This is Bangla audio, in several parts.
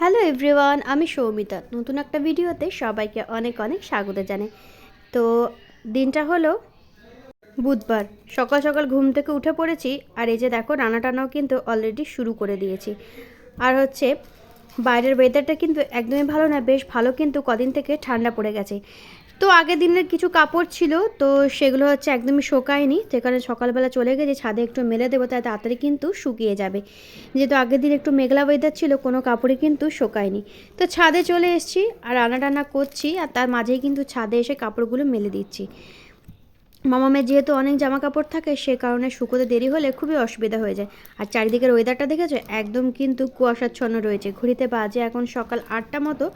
হ্যালো এভরিওয়ান, আমি সৌমিতা। নতুন একটা ভিডিওতে সবাইকে অনেক অনেক স্বাগত জানাই। তো দিনটা হলো বুধবার। সকাল সকাল ঘুম থেকে উঠে পড়েছি আর এই যে দেখো রান্না টানাও কিন্তু অলরেডি শুরু করে দিয়েছি। আর হচ্ছে বাইরের ওয়েদারটা কিন্তু একদমই ভালো না, বেশ ভালো কিন্তু কদিন থেকে ঠান্ডা পড়ে গেছে। তো আগের দিনের কিছু কাপড় ছিল, তো সেগুলো হচ্ছে একদমই শোকায়নি। যে কারণে সকালবেলা চলে গেছে ছাদে একটু মেলে দেবো তাই তাড়াতাড়ি কিন্তু শুকিয়ে যাবে। যেহেতু আগের দিন একটু মেঘলা ওয়েদার ছিল, কোনো কাপড়ই কিন্তু শোকায়নি। তো ছাদে চলে এসেছি আর রান্না টান্না করছি আর তার মাঝেই কিন্তু ছাদে এসে কাপড়গুলো মেলে দিচ্ছি। মামামের যেহেতু অনেক জামা কাপড় থাকে, সে কারণে শুকোতে দেরি হলে খুবই অসুবিধা হয়ে যায়। আর চারিদিকের ওয়েদারটা দেখেছ? একদম কিন্তু কুয়াশাচ্ছন্ন রয়েছে। ঘড়িতে বাজে এখন সকাল আটটা মতো,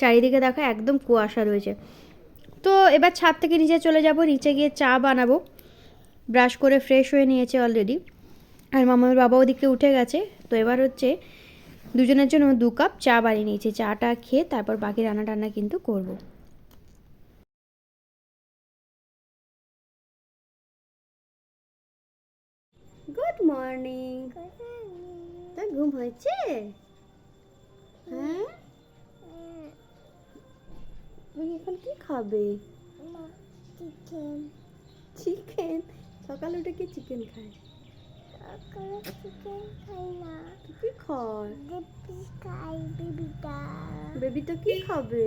চারিদিকে দেখো একদম কুয়াশা রয়েছে। তো এবার ছাদ থেকে নিচে চলে যাব নিচে গিয়ে চা বানাবো। ব্রাশ করে ফ্রেশ হয়ে নিয়েছে অলরেডি আর মামার বাবা ওদিকে উঠে গেছে। তো এবার হচ্ছে দুজনের জন্য দু কাপ চা বানিয়ে নিয়েছি। চাটা খেয়ে তারপর বাকি রান্না টান্না কিন্তু করব। গুড মর্নিং তোর ঘুম হয়েছে হ্যাঁ তুমি এখন কি খাবে? চিকেন চিকেন সকালে উঠে কি চিকেন খায়? সকালে চিকেন খাই না কি খায় বেবি খাই বেবিটা বেবি তো কি খাবে?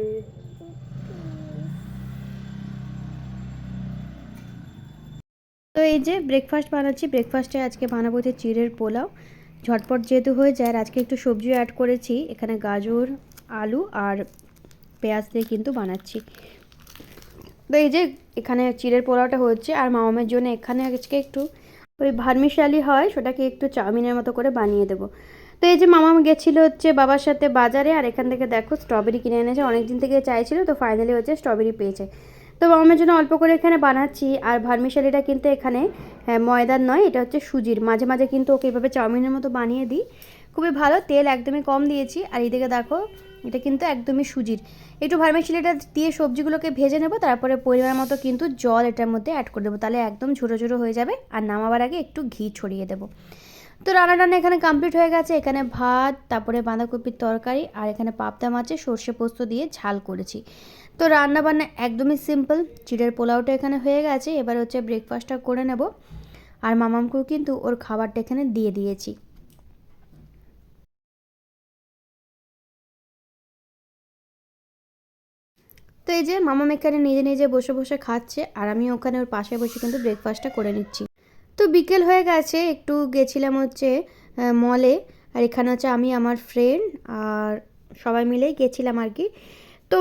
তো এই যে ব্রেকফাস্ট বানাচ্ছি ব্রেকফাস্টে আজকে বানাবো যে চিড়ের পোলাও। ঝটপট যেহেতু হয়ে যায় আর আজকে একটু সবজি অ্যাড করেছি। এখানে গাজর আলু আর পেঁয়াজ দিয়ে কিন্তু বানাচ্ছি। তো এই যে এখানে চিড়ের পোলাওটা হচ্ছে আর মামামের জন্য এখানে আজকে একটু ওই ভার্মিশালি হয় সেটাকে একটু চাউমিনের মতো করে বানিয়ে দেবো। তো এই যে মামাম গেছিল হচ্ছে বাবার সাথে বাজারে আর এখান থেকে দেখো স্ট্রবেরি কিনে এনেছে অনেক দিন থেকে চাইছিল তো ফাইনালি হচ্ছে স্ট্রবেরি পেয়েছে। তো মামামের জন্য অল্প করে এখানে বানাচ্ছি আর ভার্মিশালিটা কিন্তু এখানে হ্যাঁ, ময়দার নয় এটা হচ্ছে সুজির। মাঝে মাঝে কিন্তু ওকে এভাবে চাউমিনের মতো বানিয়ে দিই। খুবই ভালো তেল একদমই কম দিয়েছি আর এইদিকে দেখো এটা কিন্তু একদমই সুজির। একটু ভার্মিশালিটা দিয়ে সবজিগুলোকে ভেজে নেব, তারপরে পরিমাণ মতো কিন্তু জল এটার মধ্যে অ্যাড করে দেবো। তাহলে একদম ছোটো ছোটো হয়ে যাবে আর নামাবার আগে একটু ঘি ছড়িয়ে দেবো। তো রান্না টান্না এখানে কমপ্লিট হয়ে গেছে। এখানে ভাত, তারপরে বাঁধাকপির তরকারি আর এখানে পাবদা মাছে সর্ষে পোস্ত দিয়ে ঝাল করেছি। তো রান্না বান্না একদমই সিম্পল চিড়ের পোলাওটা এখানে হয়ে গেছে। এবার হচ্ছে ব্রেকফাস্টটা করে নেব। আর মামামকেও কিন্তু ওর খাবারটা এখানে দিয়ে দিয়েছি। তো এই যে মামাম এখানে নিজে নিজে বসে বসে খাচ্ছে আর আমি ওখানে ওর পাশে বসে কিন্তু ব্রেকফাস্টটা করে নিচ্ছি। তো বিকেল হয়ে গেছে, একটু গেছিলাম হচ্ছে মলে আর এখানে হচ্ছে আমি, আমার ফ্রেন্ড আর সবাই মিলেই গেছিলাম আর কি। তো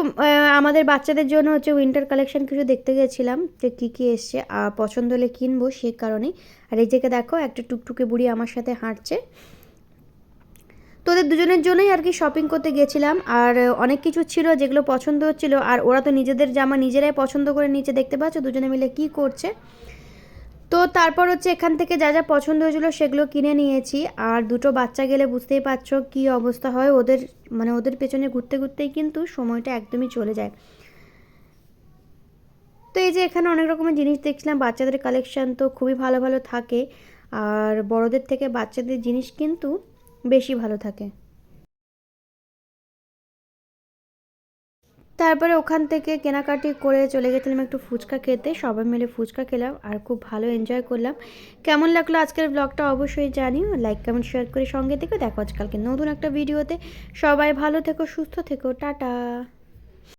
আমাদের বাচ্চাদের জন্য হচ্ছে উইন্টার কালেকশন কিছু দেখতে গেছিলাম যে কী কী এসছে পছন্দ হলে কিনবো সে কারণেই। আর এই দেখো, একটা টুকটুকে বুড়ি আমার সাথে হাঁটছে। তোদের দুজনের জন্যই আর কি শপিং করতে গেছিলাম। আর অনেক কিছু ছিল যেগুলো পছন্দ হচ্ছিল। আর ওরা তো নিজেদের জামা নিজেরাই পছন্দ করে নিচে দেখতে পাচ্ছ, দুজনে মিলে কি করছে। তো তারপর হচ্ছে এখান থেকে যা যা পছন্দ হয়েছিল সেগুলো কিনে নিয়েছি। আর দুটো বাচ্চা গেলে বুঝতেই পারছ কী অবস্থা হয়। ওদের মানে ওদের পেছনে ঘুরতে ঘুরতেই কিন্তু সময়টা একদমই চলে যায়। তো এই যে এখানে অনেক রকমের জিনিস দেখছিলাম। বাচ্চাদের কালেকশান তো খুবই ভালো ভালো থাকে। আর বড়দের থেকে বাচ্চাদের জিনিস কিন্তু বেশি ভালো থাকে। তারপরে ওখান থেকে কেনাকাটি করে চলে গেছিলাম একটু ফুচকা খেতে। সবাই মিলে ফুচকা খেলাম আর খুব ভালো এনজয় করলাম। কেমন লাগল আজকের ব্লগটা অবশ্যই জানিও। লাইক কমেন্ট শেয়ার করে সঙ্গে থেকে দেখো আজকালকে নতুন একটা ভিডিওতে সবাই ভালো থেকো, সুস্থ থেকো, টাটা।